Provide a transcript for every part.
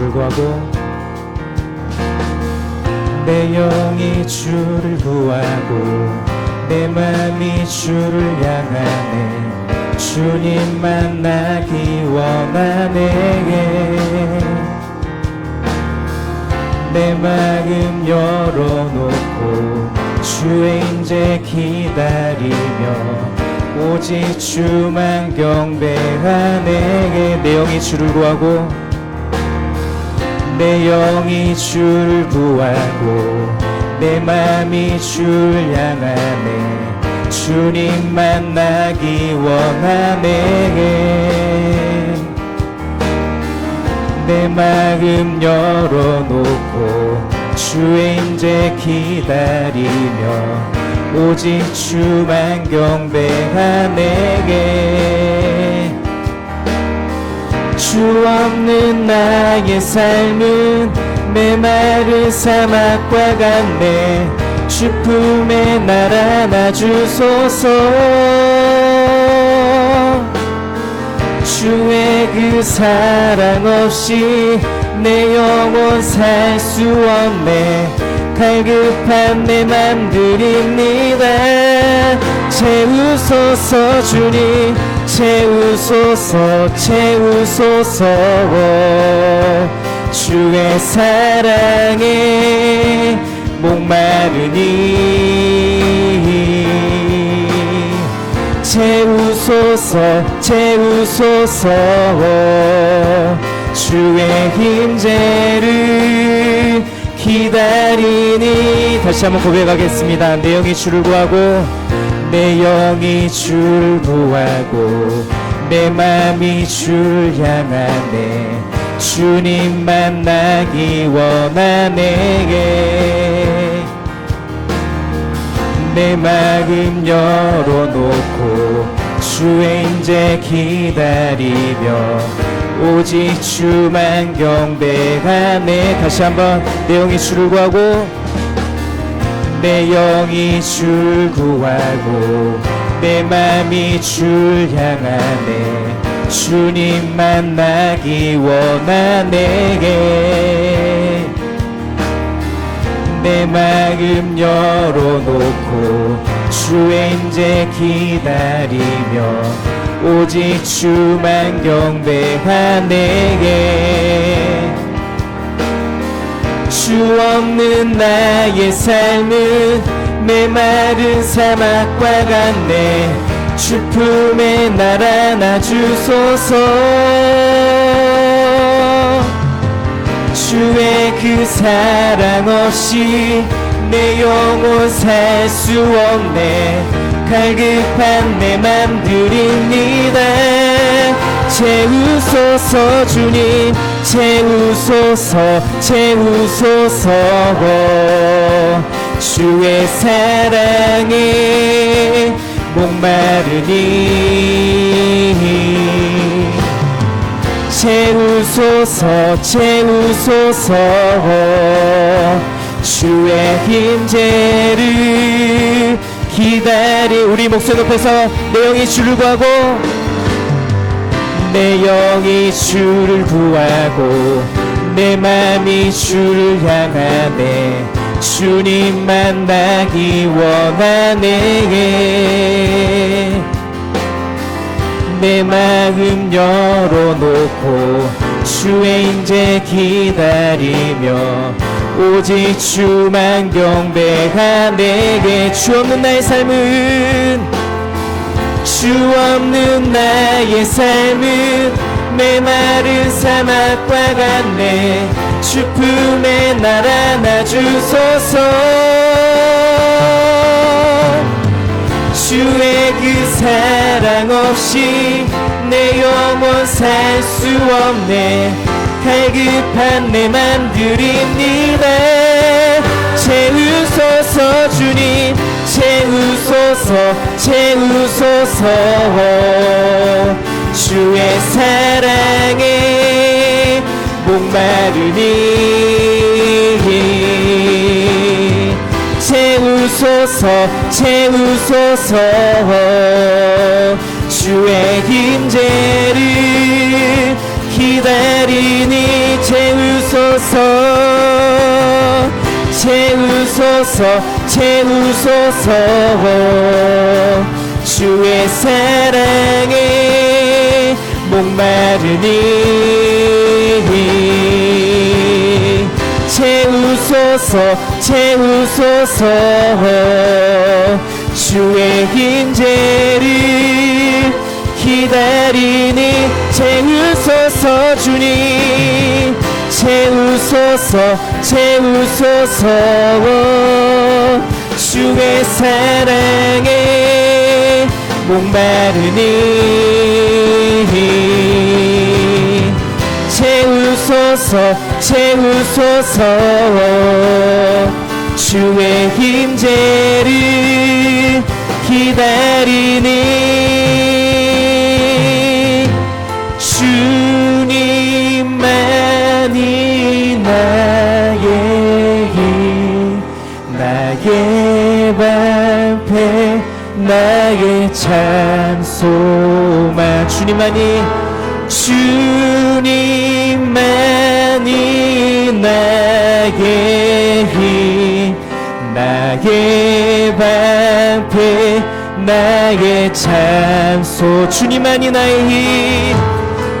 주를 구하고 내 영이 주를 구하고 내 맘이 주를 향하네. 주님 만나기 원하네. 내 마음 열어놓고 주의 인재 기다리며 오직 주만 경배하네. 내 영이 주를 구하고 내 영이 주를 구하고 내 맘이 주를 향하네. 주님 만나기 원하네. 내 마음 열어놓고 주의 인재 기다리며 오직 주만 경배하네 주 없는 나의 삶은 메마른 사막과 같네. 주 품에 날 안아주소서. 주의 그 사랑 없이 내 영혼 살 수 없네. 갈급한 내맘 드립니다. 채우소서 주님 채우소서 채우소서. 주의 사랑에 목마르니 채우소서 채우소서. 주의 힘제를 기다리니. 다시 한번 고백하겠습니다. 내 영이 주를 구하고 내 영이 주를 구하고 내 맘이 주를 향하네. 주님 만나기 원하네. 내 마음 열어놓고 주의 인재 기다리며 오직 주만 경배하네. 다시 한번 내 영이 주를 구하고 내 영이 주를 구하고 내 맘이 주를 향하네. 주님 만나기 원하네 내 마음 열어놓고 주의 인재 기다리며 오직 주만 경배하네 주 없는 나의 삶은 메마른 사막과 같네. 주 품에 날 안아주소서. 주의 그 사랑 없이 내 영혼 살 수 없네. 갈급한 내맘 드립니다. 채우소서 주님 채우소서 채우소서 주의 사랑에 목마르니 채우소서 채우소서 주의 힘제를 기다리 우리 목소리 높여서 내 영이 주를 구하고 내 영이 주를 구하고 내 맘이 주를 향하네. 주님 만나기 원하네. 내 마음 열어놓고 주의 인재 기다리며 오직 주만 경배하네 주 없는 나의 삶은 주 없는 나의 삶은 메마른 사막과 같네. 주 품에 날 안아주소서. 주의 그 사랑 없이 내 영혼 살 수 없네. 갈급한 내맘 드립니다. 채우소서 주님 채우소서 채우소서. 주의 사랑에 목마르니 채우소서 채우소서. 주의 힘제를 기다리니 채우소서 채우소서 채우소서. 주의 사랑에 목마르니 채우소서 채우소서. 주의 임재를 기다리니 채우소서 주님. 채우소서 채우소서 주의 사랑에 목마르니. 채우소서 채우소서. 주의 임재를 기다리니. 주님만이 나의 힘 나의 방패 나의 참 소망 주님만이 주님만이 나의 힘 나의 방패 나의 참소 주님만이 나의 힘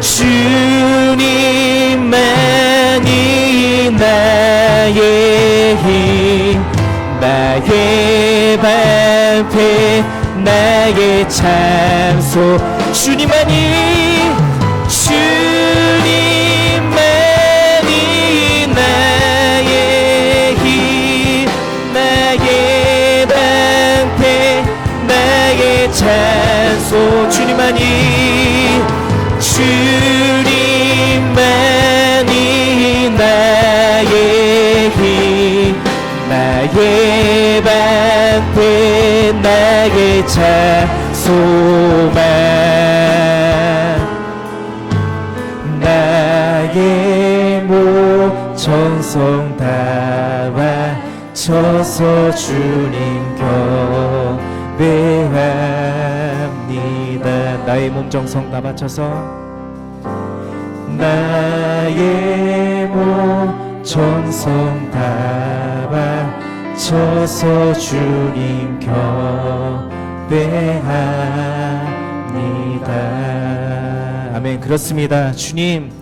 주님만이 나의 힘 나의 방패 나의 참소 주님만이 주님만이 나의 힘 나의 방패 나의 찬소 주님만이 주 나의 찬소만 나의 모 전성 다 바쳐서 주님 경배합니다. 나의 몸 정성 다 바쳐서. 나의 몸 정성 다 바쳐서 주님 경배합니다. 아멘. 그렇습니다. 주님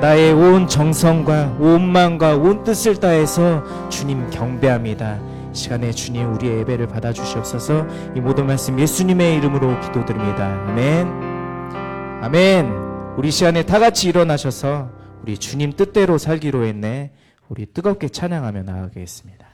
나의 온 정성과 온 마음과 온 뜻을 다해서 주님 경배합니다. 이 시간에 주님 우리의 예배를 받아 주시옵소서. 이 모든 말씀 예수님의 이름으로 기도드립니다. 아멘. 아멘. 우리 시간에 다 같이 일어나셔서 우리 주님 뜻대로 살기로 했네. 우리 뜨겁게 찬양하며 나아가겠습니다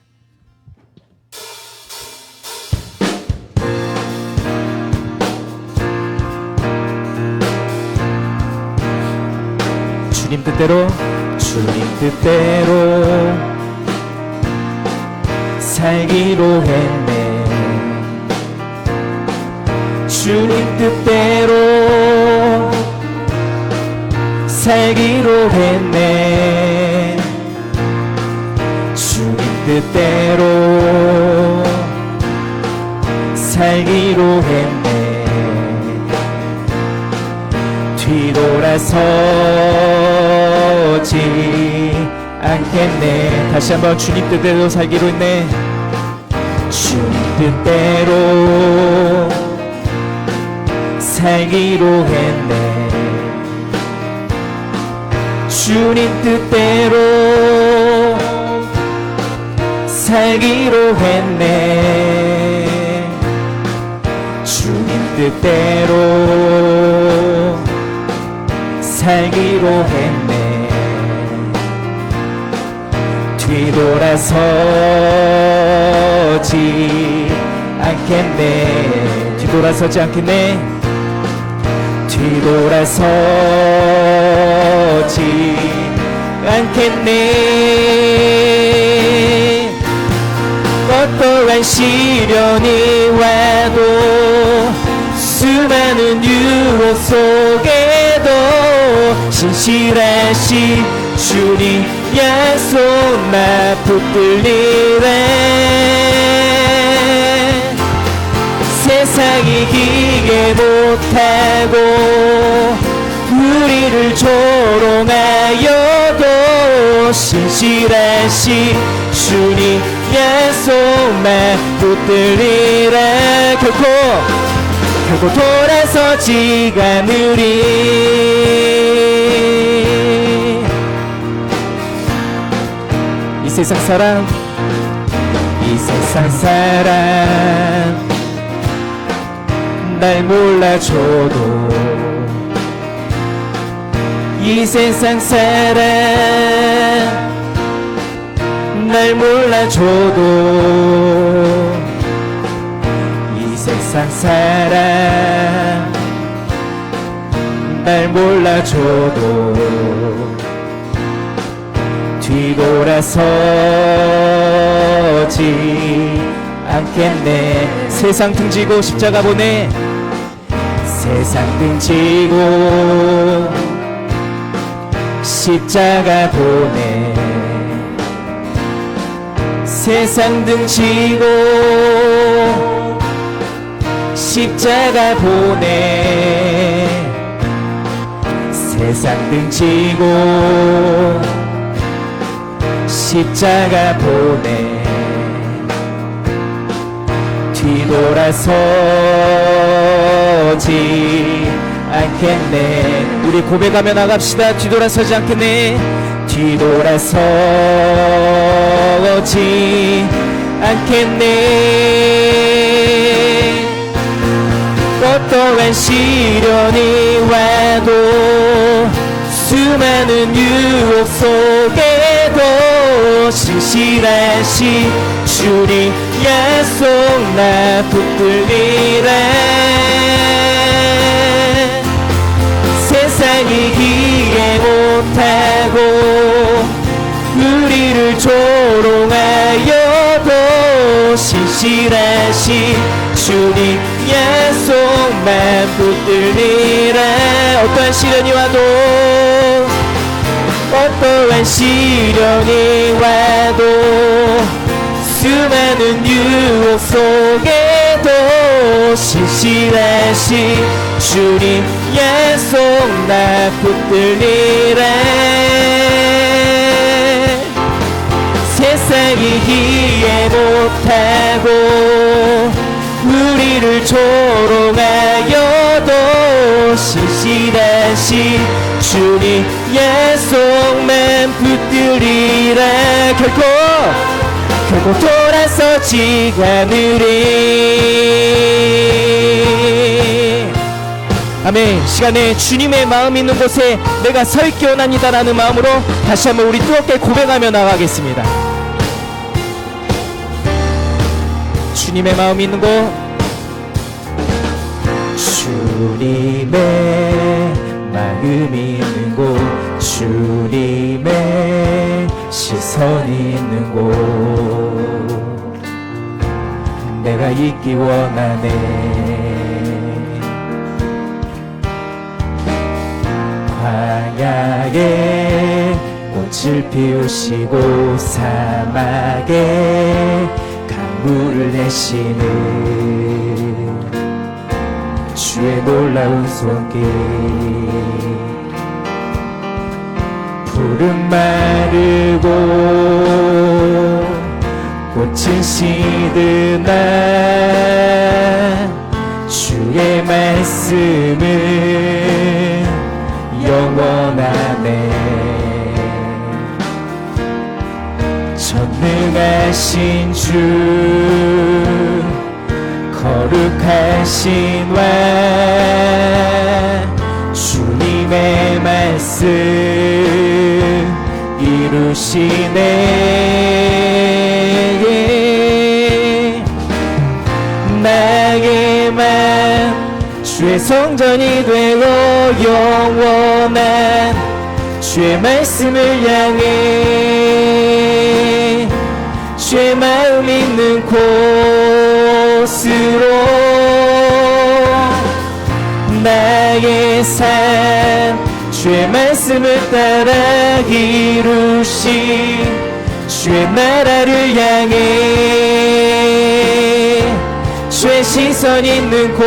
주님 뜻대로 주님 뜻대로 살기로 했네. 주님 뜻대로 살기로 했네 뜻대로 살기로 했네. 뒤돌아서지 않겠네. 다시 한번 주님 뜻대로 살기로 했네. 주님 뜻대로 살기로 했네. 주님 뜻대로 살기로 했네. 주님 뜻대로 살기로 했네. 뒤돌아서지 않겠네. 뒤돌아서지 않겠네. 뒤돌아서지 않겠네 어떠한 시련이 와도 수많은 유혹 속에도 신실하신 주님 약속 나 붙들리네. 세상이 기게 못하고 우리를 조롱하여도 신실하시 주님 의 손에 붙들리라 결코 결코 돌아서지 않으리. 이 세상 사람 이 세상 사람. 날 몰라줘도 이 세상 사람 날 몰라줘도 이 세상 사람 날 몰라줘도 뒤돌아서지 않겠네. 세상 등지고 십자가 보내. 세상 등지고 십자가 보내 세상 등지고 십자가 보내. 세상 등지고 십자가 보내. 뒤돌아서지 않겠네. 우리 고백하며 나갑시다. 뒤돌아서지 않겠네 뒤돌아서지 않겠네. 어떠한 시련이 와도 수많은 유혹 속에도 신실하시 주님 약속 나 붙들리라. 세상이 이 우리를 조롱하여도 신실하시 주님 약속만 붙들리라. 어떠한 시련이 와도 어떠한 시련이 와도 수많은 유혹 속에도 신실하시 주님 약속 나 붙들리라 이해 못하고 우리를 조롱하여도 신실하시 주님 약속만 붙들리라. 결코 결코 돌아서지 않으리. 아멘. 시간에 주님의 마음 있는 곳에 내가 서 있기 원합니다라는 마음으로 다시 한번 우리 뜨겁게 고백하며 나가겠습니다 주님의 마음 있는 곳. 주님의 마음 있는 곳. 주님의 시선 있는 곳. 내가 있기 원하네. 광야에 꽃을 피우시고 사막에 강 물을 내시는 주의 놀라운 손길. 푸른 마르고 꽃은 시드나 주의 말씀은 영원하 네 전능하신 주 거룩하신 왕 주님의 말씀 이루시네. 나에게만 주의 성전이 되어 영원한 주의 말씀을 향해 주의 마음 있는 곳으로 나의 삶 주의 말씀을 따라 이루신 주의 나라를 향해 주의 시선 있는 곳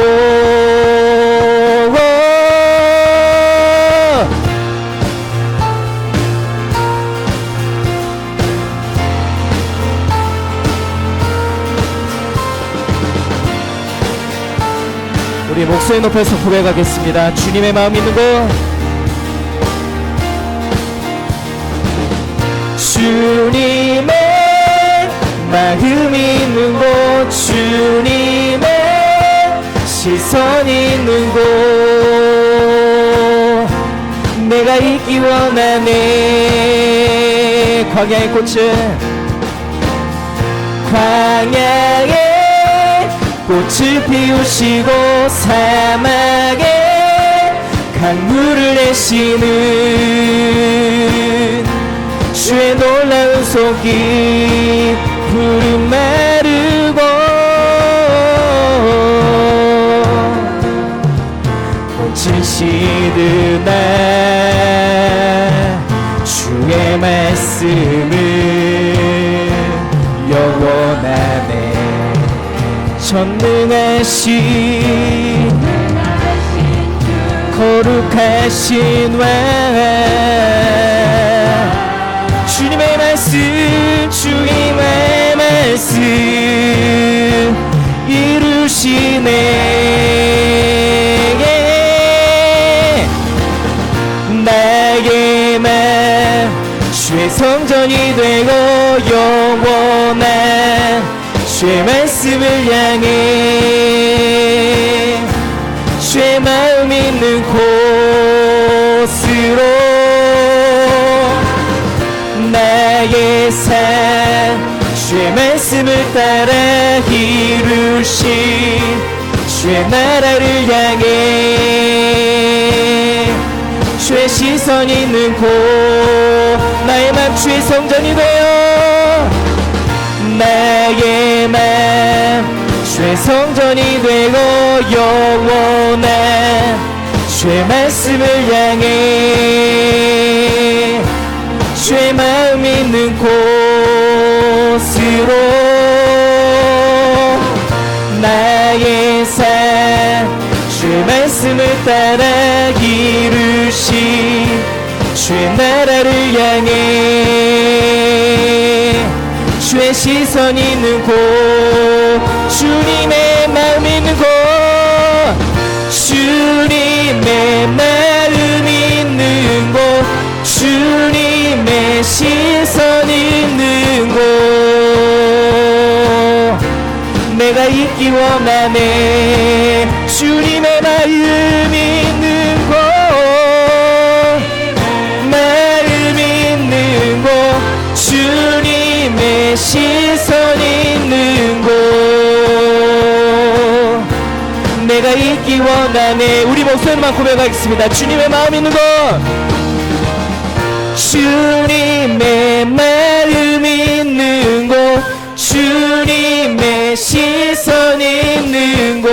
우리 목소리 높여서 고백하겠습니다. 주님의 마음 있는 곳. 주님의 마음 있는 곳 주님의 시선 있는 곳 내가 있기 원하네 광야의 꽃은 광야에 꽃을 피우시고 사막에 강물을 내시는 주의 놀라운 손길 푸른 마르고 꽃을 시드나 주의 말씀은 전능하신 거룩하신 왕 주님의 말씀 주님의 말씀 이루시네. 나의 맘 주의 성전이 되 향해 주의 마음 있는 곳으로 나의 삶 주의 말씀을 따라 이루신 주의 나라를 향해 주의 시선 있는 곳 나의 맘 주의 성전이 되어 나의 맘 주의 성전이 되고 영원한 주의 말씀을 향해 주의 마음 있는 곳으로 나의 삶 주의 말씀을 따라 이루신 주의 나라를 향해 주의 시선 있는 곳 마음 있는 곳 주님의 시선 있는 곳. 내가 있기 원하네 목소리만 고백하겠습니다. 주님의 마음 있는 곳 주님의 마음 있는 곳. 주님의 시선 있는 곳.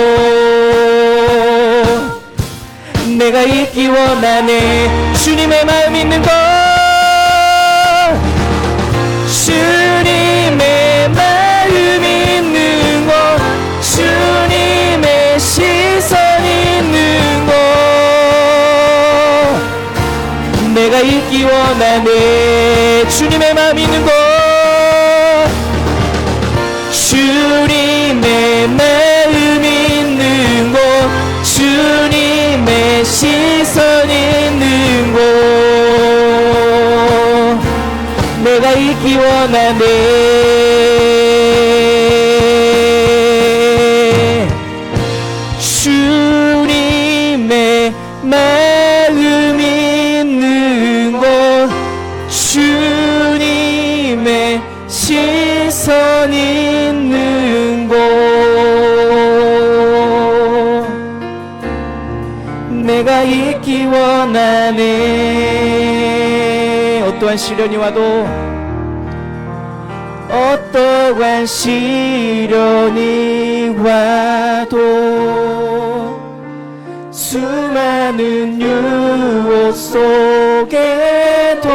내가 있기 원하네. 주님의 마음 있는 곳 원하네 주님의 마음 있는 곳. 주님의 마음 있는 곳. 주님의 시선 있는 곳. 내가 있기 원하네 시련이 와도 어떠한 시련이 와도 수많은 유혹 속에도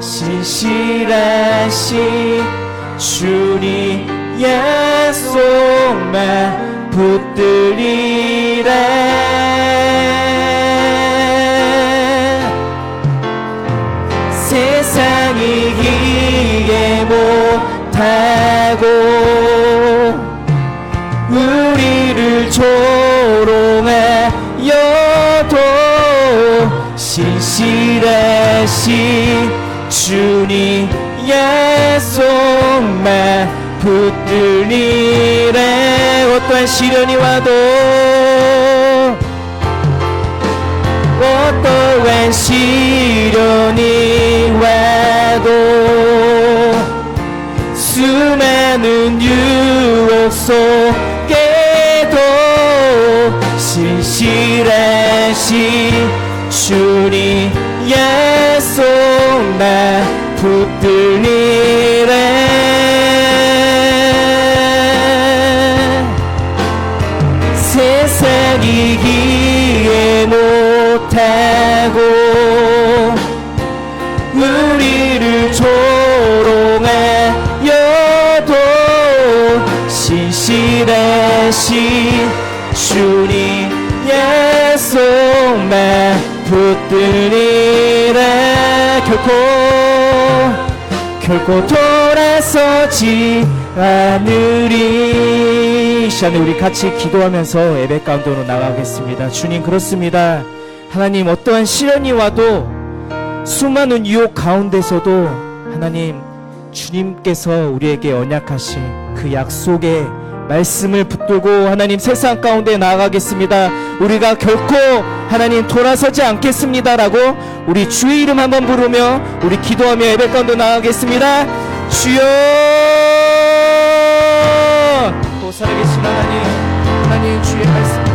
신실하신 주님 약속만 붙들 시련이 와도 어떠한 시련이 와도 수많은 유혹 속에도 신실하신 주님의 손만 붙들리 결코 돌아서지 않으리. 이 시간에 우리 같이 기도하면서 예배 가운데로 나가겠습니다. 주님 그렇습니다. 하나님 어떠한 시련이 와도 수많은 유혹 가운데서도 하나님 주님께서 우리에게 언약하신 그 약속의 말씀을 붙들고 하나님 세상 가운데 나아가겠습니다. 우리가 결코 하나님 돌아서지 않겠습니다라고 우리 주의 이름 한번 부르며 우리 기도하며 예배 가운데 나아가겠습니다. 주여 또 살아계신 하나님 하나님 주의 말씀